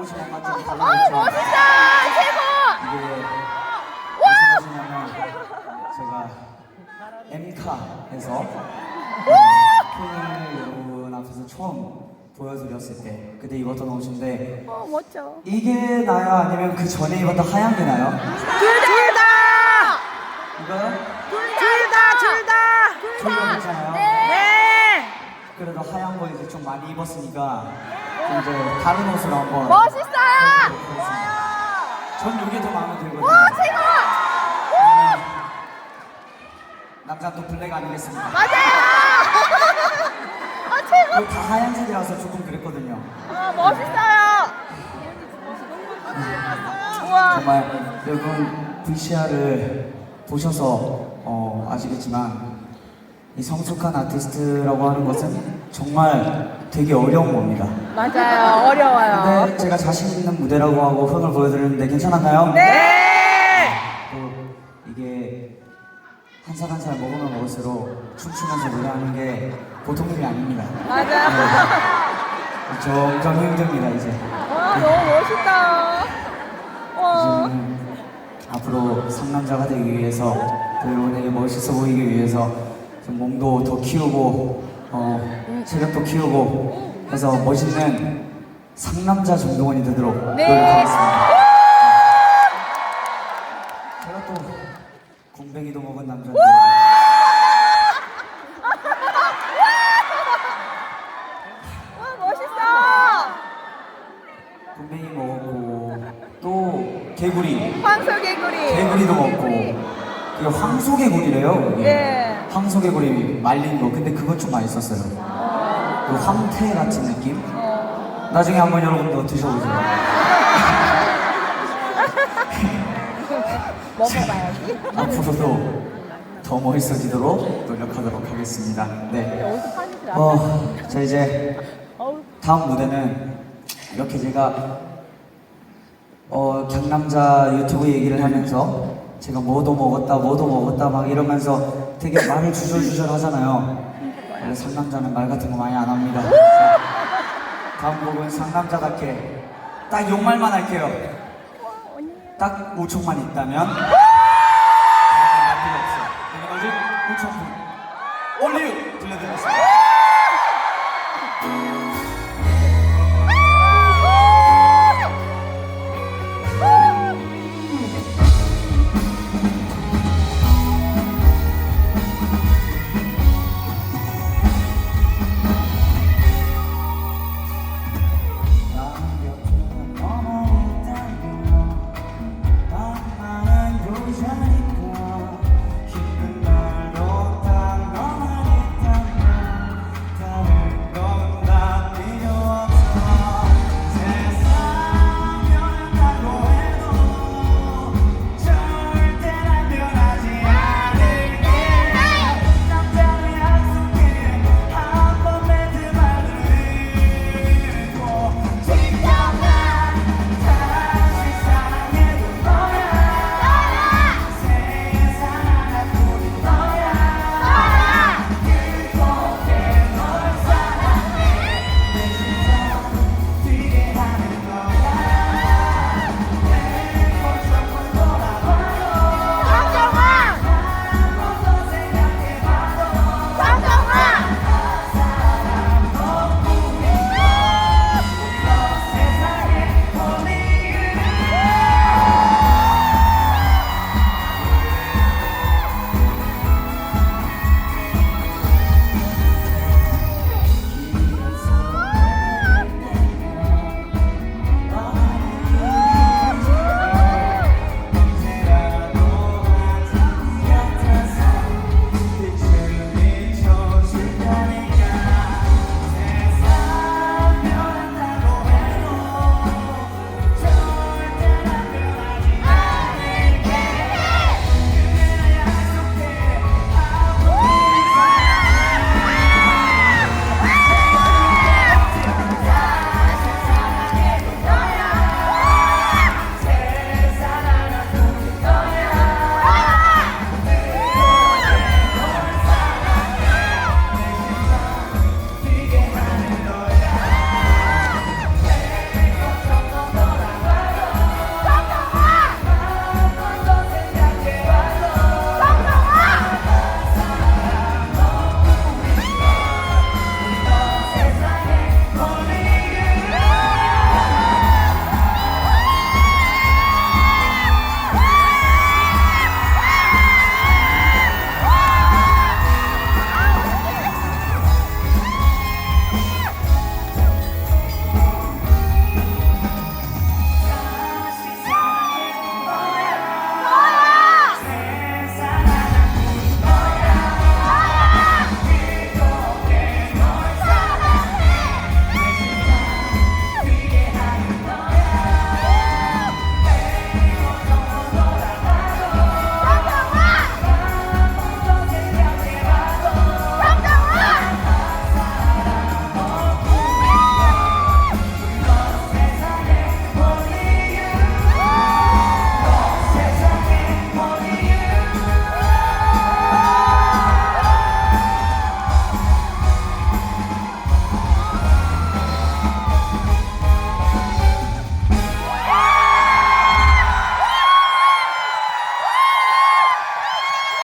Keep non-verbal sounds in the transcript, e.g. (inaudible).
50만 만점 아 멋있다. 최고. 이게 무슨 뜻이냐면 제가 엠카에서 퀸을 여러분 앞에서 처음 보여드렸을 때 그때 입었던 옷인데 어 멋져. 이게 나요 아니면 그 전에 입었던 하얀 게 나요? 둘다. 이거요? 둘, 둘, 다, 둘, 다. 둘, 둘, 다 네. 네. 그래도 하얀 거 이제 좀 많이 입었으니까 네. 이제 다른 옷으로 한번 멋있어요! 전 이게 더 마음에 들거든요. 와, 최고! 남자 또 블랙 아니겠습니까? 맞아요! 아, 최고! 그리고 다 하얀색이라서 조금 그랬거든요. 아, 멋있어요! 우와. 정말 여러분 VCR을 보셔서 어, 아시겠지만 이 성숙한 아티스트라고 하는 것은 정말 되게 어려운 겁니다. 맞아요. 어려워요. 근데 제가 자신 있는 무대라고 하고 흥을 보여드렸는데 괜찮았나요? 네! 또 이게 한 살 한 살 먹으면 먹을수록 춤추면서 노래하는 게 보통 일이 아닙니다. 맞아요. 네. 점점 힘듭니다 이제. 와, 너무 멋있다. 와. 이제는 앞으로 상남자가 되기 위해서 또 여러분에게 멋있어 보이기 위해서 좀 몸도 더 키우고 어, 체력도 키우고 해서 멋있는 상남자 정동원이 되도록 네. 노력하겠습니다. 제가 또 군뱅이도 먹은 남자인데 와, 멋있어! 군뱅이 먹었고 또 개구리 황소개구리. 개구리도 먹고 그게 황소개구리래요. 네. 황소개구리 말린 거. 근데 그건 좀 맛있었어요. 그 황태 같은 느낌? 나중에 한번 여러분도 드셔보세요. (laughs) 먹어봐야지. (laughs) 앞으로도 더 멋있어지도록 노력하도록 하겠습니다. 네. 알아? 어, 자 이제 다음 무대는 이렇게 제가 어, 강남자 유튜브 얘기를 하면서 제가 뭐도 먹었다 뭐도 먹었다 막 이러면서 되게 말을 주절주절 하잖아요. 원래 상남자는 말 같은 거 많이 안 합니다. 그래서 다음 곡은 상남자답게 딱 욕말만 할게요. 딱 5초만 있다면. 다른 말 필요 없어요. 나머지 5초만 올리우! 들려드리겠습니다.